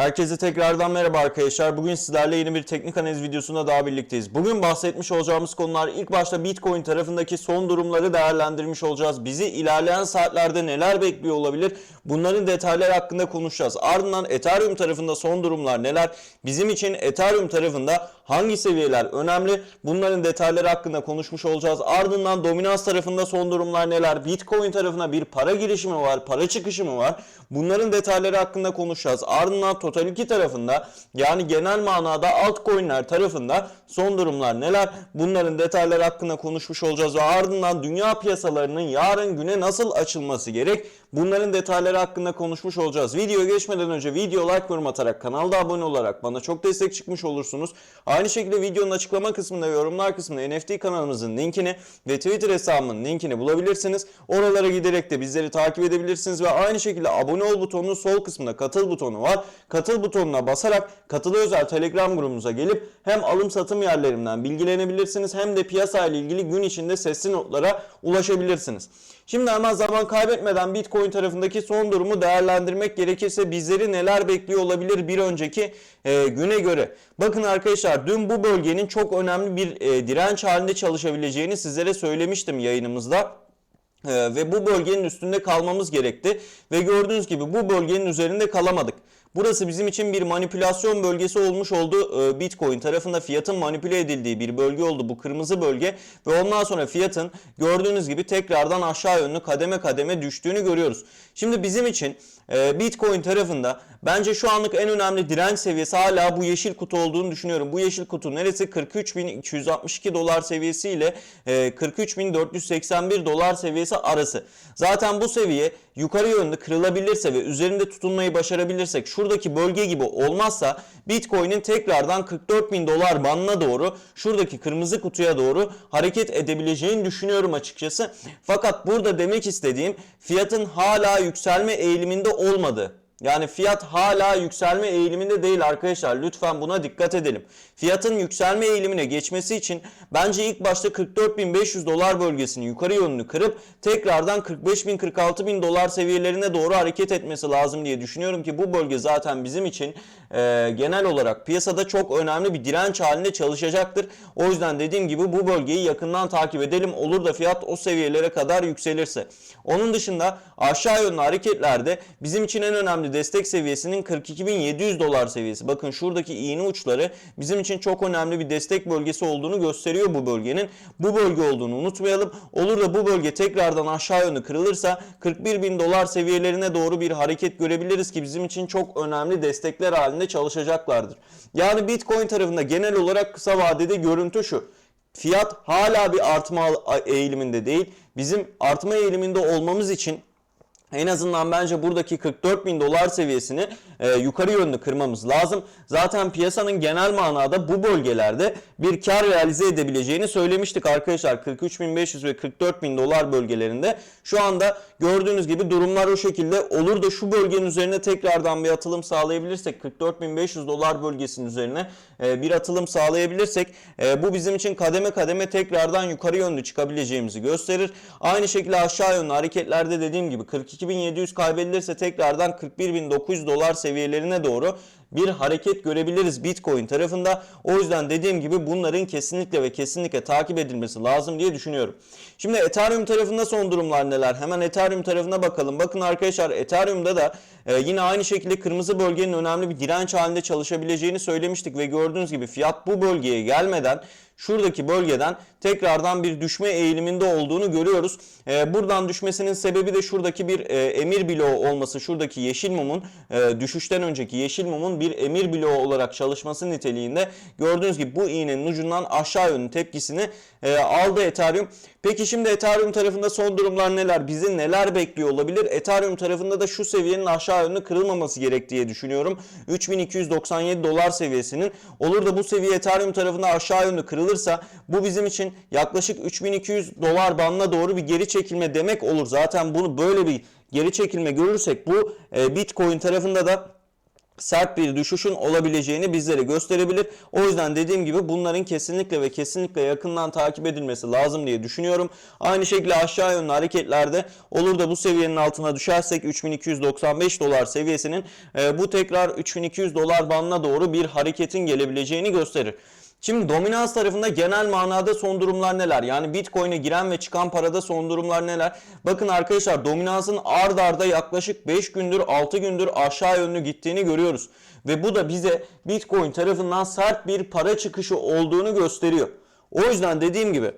Herkese tekrardan merhaba arkadaşlar. Bugün sizlerle yeni bir teknik analiz videosunda daha birlikteyiz. Bugün bahsetmiş olacağımız konular ilk başta Bitcoin tarafındaki son durumları değerlendirmiş olacağız. Bizi ilerleyen saatlerde neler bekliyor olabilir? Bunların detayları hakkında konuşacağız. Ardından Ethereum tarafında son durumlar neler? Bizim için Ethereum tarafında hangi seviyeler önemli? Bunların detayları hakkında konuşmuş olacağız. Ardından dominans tarafında son durumlar neler? Bitcoin tarafına bir para girişi mi var? Para çıkışı mı var? Bunların detayları hakkında konuşacağız. Ardından Total 2 tarafında yani genel manada altcoin'ler tarafında son durumlar neler? Bunların detayları hakkında konuşmuş olacağız ve ardından dünya piyasalarının yarın güne nasıl açılması gerek? Bunların detayları hakkında konuşmuş olacağız. Videoya geçmeden önce video like yorum atarak kanalda abone olarak bana çok destek çıkmış olursunuz. Aynı şekilde videonun açıklama kısmında ve yorumlar kısmında NFT kanalımızın linkini ve Twitter hesabımın linkini bulabilirsiniz. Oralara giderek de bizleri takip edebilirsiniz ve aynı şekilde abone ol butonunun sol kısmında katıl butonu var. Katıl butonuna basarak katılı özel Telegram grubumuza gelip hem alım satım yerlerimden bilgilenebilirsiniz hem de piyasa ile ilgili gün içinde sesli notlara ulaşabilirsiniz. Şimdi hemen zaman kaybetmeden Bitcoin tarafındaki son durumu değerlendirmek gerekirse bizleri neler bekliyor olabilir bir önceki e, güne göre. Bakın arkadaşlar dün bu bölgenin çok önemli bir e, direnç halinde çalışabileceğini sizlere söylemiştim yayınımızda. Ee, ve bu bölgenin üstünde kalmamız gerekti ve gördüğünüz gibi bu bölgenin üzerinde kalamadık. Burası bizim için bir manipülasyon bölgesi olmuş oldu. Ee, Bitcoin tarafında fiyatın manipüle edildiği bir bölge oldu bu kırmızı bölge ve ondan sonra fiyatın gördüğünüz gibi tekrardan aşağı yönlü kademe kademe düştüğünü görüyoruz. Şimdi bizim için Bitcoin tarafında bence şu anlık en önemli direnç seviyesi hala bu yeşil kutu olduğunu düşünüyorum. Bu yeşil kutu neresi? 43.262 dolar seviyesi ile e, 43.481 dolar seviyesi arası. Zaten bu seviye yukarı yönlü kırılabilirse ve üzerinde tutunmayı başarabilirsek şuradaki bölge gibi olmazsa Bitcoin'in tekrardan 44.000 dolar bandına doğru şuradaki kırmızı kutuya doğru hareket edebileceğini düşünüyorum açıkçası. Fakat burada demek istediğim fiyatın hala yükselme eğiliminde olmadığı. Yani fiyat hala yükselme eğiliminde değil arkadaşlar. Lütfen buna dikkat edelim. Fiyatın yükselme eğilimine geçmesi için bence ilk başta 44.500 dolar bölgesini yukarı yönlü kırıp tekrardan 45.000-46.000 dolar seviyelerine doğru hareket etmesi lazım diye düşünüyorum ki bu bölge zaten bizim için e, genel olarak piyasada çok önemli bir direnç halinde çalışacaktır. O yüzden dediğim gibi bu bölgeyi yakından takip edelim. Olur da fiyat o seviyelere kadar yükselirse. Onun dışında aşağı yönlü hareketlerde bizim için en önemli destek seviyesinin 42.700 dolar seviyesi. Bakın şuradaki iğne uçları bizim için çok önemli bir destek bölgesi olduğunu gösteriyor bu bölgenin. Bu bölge olduğunu unutmayalım. Olur da bu bölge tekrardan aşağı yönlü kırılırsa 41.000 dolar seviyelerine doğru bir hareket görebiliriz ki bizim için çok önemli destekler halinde çalışacaklardır. Yani Bitcoin tarafında genel olarak kısa vadede görüntü şu. Fiyat hala bir artma eğiliminde değil. Bizim artma eğiliminde olmamız için en azından bence buradaki 44 bin dolar seviyesini e, yukarı yönlü kırmamız lazım. Zaten piyasanın genel manada bu bölgelerde bir kar realize edebileceğini söylemiştik arkadaşlar. 43.500 ve 44.000 dolar bölgelerinde. Şu anda gördüğünüz gibi durumlar o şekilde olur da şu bölgenin üzerine tekrardan bir atılım sağlayabilirsek 44.500 dolar bölgesinin üzerine e, bir atılım sağlayabilirsek e, bu bizim için kademe kademe tekrardan yukarı yönlü çıkabileceğimizi gösterir. Aynı şekilde aşağı yönlü hareketlerde dediğim gibi 42.700 kaybedilirse tekrardan 41.900 dolar seviyelerine doğru bir hareket görebiliriz Bitcoin tarafında. O yüzden dediğim gibi bunların kesinlikle ve kesinlikle takip edilmesi lazım diye düşünüyorum. Şimdi Ethereum tarafında son durumlar neler? Hemen Ethereum tarafına bakalım. Bakın arkadaşlar Ethereum'da da e, yine aynı şekilde kırmızı bölgenin önemli bir direnç halinde çalışabileceğini söylemiştik ve gördüğünüz gibi fiyat bu bölgeye gelmeden şuradaki bölgeden tekrardan bir düşme eğiliminde olduğunu görüyoruz. Ee, buradan düşmesinin sebebi de şuradaki bir e, emir bloğu olması. Şuradaki yeşil mumun e, düşüşten önceki yeşil mumun bir emir bloğu olarak çalışması niteliğinde gördüğünüz gibi bu iğnenin ucundan aşağı yönlü tepkisini e, aldı Ethereum. Peki şimdi Ethereum tarafında son durumlar neler? Bizi neler bekliyor olabilir? Ethereum tarafında da şu seviyenin aşağı yönlü kırılmaması gerek diye düşünüyorum. 3297 dolar seviyesinin olur da bu seviye Ethereum tarafında aşağı yönlü kırılırsa bu bizim için yaklaşık 3200 dolar bandına doğru bir geri çekilme demek olur. Zaten bunu böyle bir geri çekilme görürsek bu e, Bitcoin tarafında da sert bir düşüşün olabileceğini bizlere gösterebilir. O yüzden dediğim gibi bunların kesinlikle ve kesinlikle yakından takip edilmesi lazım diye düşünüyorum. Aynı şekilde aşağı yönlü hareketlerde olur da bu seviyenin altına düşersek 3295 dolar seviyesinin e, bu tekrar 3200 dolar bandına doğru bir hareketin gelebileceğini gösterir. Şimdi dominans tarafında genel manada son durumlar neler? Yani Bitcoin'e giren ve çıkan parada son durumlar neler? Bakın arkadaşlar dominansın ard arda yaklaşık 5 gündür 6 gündür aşağı yönlü gittiğini görüyoruz. Ve bu da bize Bitcoin tarafından sert bir para çıkışı olduğunu gösteriyor. O yüzden dediğim gibi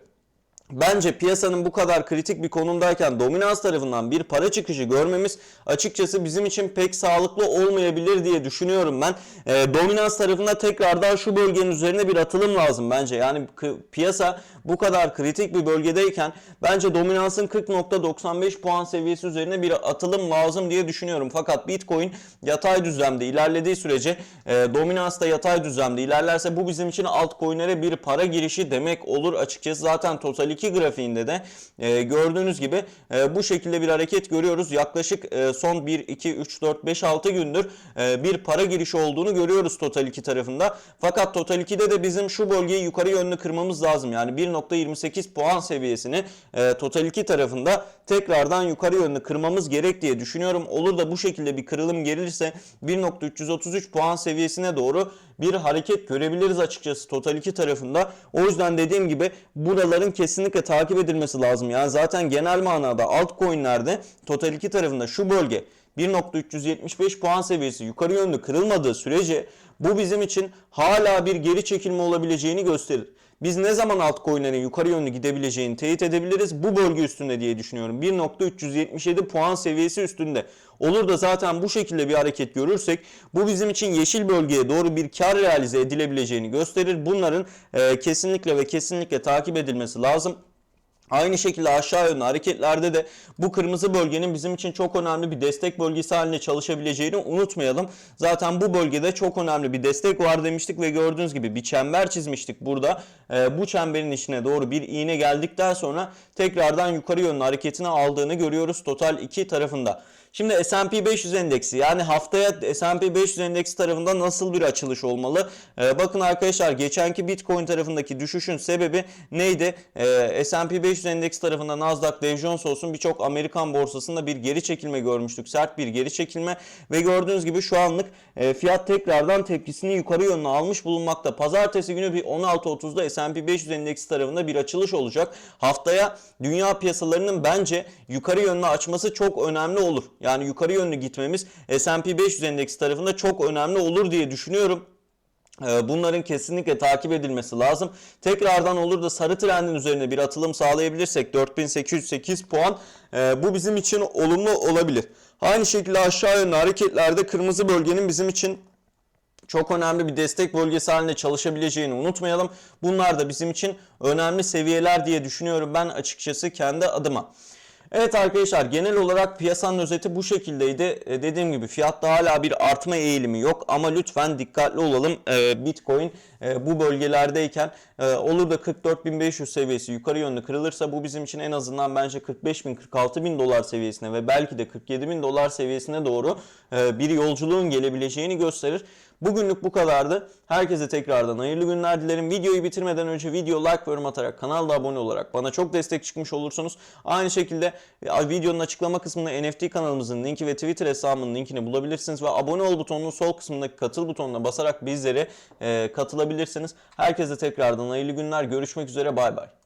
Bence piyasanın bu kadar kritik bir konumdayken dominans tarafından bir para çıkışı görmemiz açıkçası bizim için pek sağlıklı olmayabilir diye düşünüyorum ben. E, dominans tarafında tekrardan şu bölgenin üzerine bir atılım lazım bence. Yani piyasa bu kadar kritik bir bölgedeyken bence dominansın 40.95 puan seviyesi üzerine bir atılım lazım diye düşünüyorum. Fakat Bitcoin yatay düzlemde ilerlediği sürece e, dominans da yatay düzlemde ilerlerse bu bizim için altcoin'lere bir para girişi demek olur açıkçası. Zaten Total 2 grafiğinde de e, gördüğünüz gibi e, bu şekilde bir hareket görüyoruz. Yaklaşık e, son 1, 2, 3, 4, 5, 6 gündür e, bir para girişi olduğunu görüyoruz Total 2 tarafında. Fakat Total 2'de de bizim şu bölgeyi yukarı yönlü kırmamız lazım. Yani 1.28 puan seviyesini e, Total 2 tarafında tekrardan yukarı yönlü kırmamız gerek diye düşünüyorum. Olur da bu şekilde bir kırılım gelirse 1.333 puan seviyesine doğru bir hareket görebiliriz açıkçası Total 2 tarafında. O yüzden dediğim gibi buraların kesinlikle takip edilmesi lazım. Yani zaten genel manada altcoin'lerde Total 2 tarafında şu bölge 1.375 puan seviyesi yukarı yönlü kırılmadığı sürece bu bizim için hala bir geri çekilme olabileceğini gösterir. Biz ne zaman altcoin'lerin yukarı yönlü gidebileceğini teyit edebiliriz? Bu bölge üstünde diye düşünüyorum. 1.377 puan seviyesi üstünde. Olur da zaten bu şekilde bir hareket görürsek bu bizim için yeşil bölgeye doğru bir kar realize edilebileceğini gösterir. Bunların e, kesinlikle ve kesinlikle takip edilmesi lazım. Aynı şekilde aşağı yönlü hareketlerde de bu kırmızı bölgenin bizim için çok önemli bir destek bölgesi haline çalışabileceğini unutmayalım. Zaten bu bölgede çok önemli bir destek var demiştik ve gördüğünüz gibi bir çember çizmiştik burada. Ee, bu çemberin içine doğru bir iğne geldikten sonra tekrardan yukarı yönlü hareketini aldığını görüyoruz Total 2 tarafında. Şimdi S&P 500 endeksi yani haftaya S&P 500 endeksi tarafında nasıl bir açılış olmalı? Ee, bakın arkadaşlar geçenki Bitcoin tarafındaki düşüşün sebebi neydi? Ee, S&P 500 endeksi tarafında Nasdaq, Dow Jones olsun birçok Amerikan borsasında bir geri çekilme görmüştük. Sert bir geri çekilme ve gördüğünüz gibi şu anlık e, fiyat tekrardan tepkisini yukarı yönlü almış bulunmakta. Pazartesi günü bir 16.30'da S&P 500 endeksi tarafında bir açılış olacak. Haftaya dünya piyasalarının bence yukarı yönlü açması çok önemli olur. Yani yukarı yönlü gitmemiz S&P 500 endeksi tarafında çok önemli olur diye düşünüyorum. Ee, Bunların kesinlikle takip edilmesi lazım. Tekrardan olur da sarı trendin üzerine bir atılım sağlayabilirsek 4808 puan e, bu bizim için olumlu olabilir. Aynı şekilde aşağı yönlü hareketlerde kırmızı bölgenin bizim için çok önemli bir destek bölgesi haline çalışabileceğini unutmayalım. Bunlar da bizim için önemli seviyeler diye düşünüyorum ben açıkçası kendi adıma. Evet arkadaşlar genel olarak piyasanın özeti bu şekildeydi. E, dediğim gibi fiyatta hala bir artma eğilimi yok ama lütfen dikkatli olalım. E, Bitcoin e, bu bölgelerdeyken e, olur da 44.500 seviyesi yukarı yönlü kırılırsa bu bizim için en azından bence 45.000 46.000 dolar seviyesine ve belki de 47.000 dolar seviyesine doğru e, bir yolculuğun gelebileceğini gösterir. Bugünlük bu kadardı. Herkese tekrardan hayırlı günler dilerim. Videoyu bitirmeden önce video like ve yorum atarak kanalda abone olarak bana çok destek çıkmış olursunuz. Aynı şekilde e, videonun açıklama kısmında NFT kanalımızın linki ve Twitter hesabımın linkini bulabilirsiniz ve abone ol butonunun sol kısmındaki katıl butonuna basarak bizlere e, katılabilirsiniz. Herkese tekrardan hayırlı günler. Görüşmek üzere. Bay bay.